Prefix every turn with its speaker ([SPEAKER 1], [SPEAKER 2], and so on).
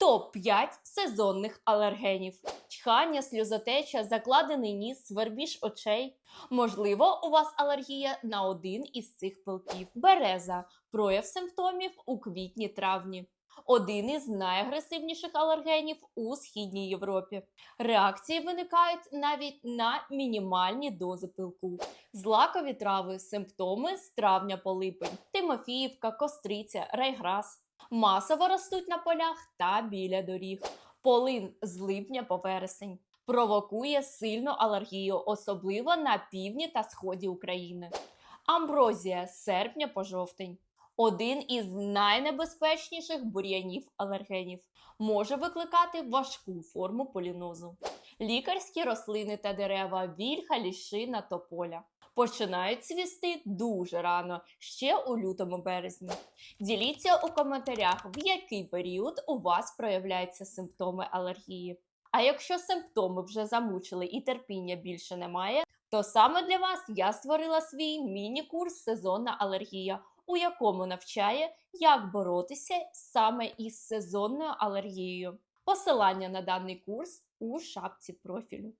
[SPEAKER 1] Топ-5 сезонних алергенів. Чхання, сльозотеча, закладений ніс, свербіж очей. Можливо, у вас алергія на один із цих пилків. Береза. Прояв симптомів у квітні-травні. Один із найагресивніших алергенів у східній Європі. Реакції виникають навіть на мінімальні дози пилку. Злакові трави, симптоми з травня по липень, Тимофіївка, костриця, райграс. Масово ростуть на полях та біля доріг. Полин з липня по вересень. Провокує сильну алергію, особливо на півдні та сході України. Амброзія з серпня по жовтень. Один із найнебезпечніших бур'янів алергенів може викликати важку форму полінозу. Лікарські рослини та дерева, вільха, ліщина, тополя починають цвісти дуже рано, ще у лютому березні. Діліться у коментарях, в який період у вас проявляються симптоми алергії. А якщо симптоми вже замучили і терпіння більше немає, то саме для вас я створила свій міні-курс Сезонна алергія, у якому навчає, як боротися саме із сезонною алергією. Посилання на даний курс у шапці профілю.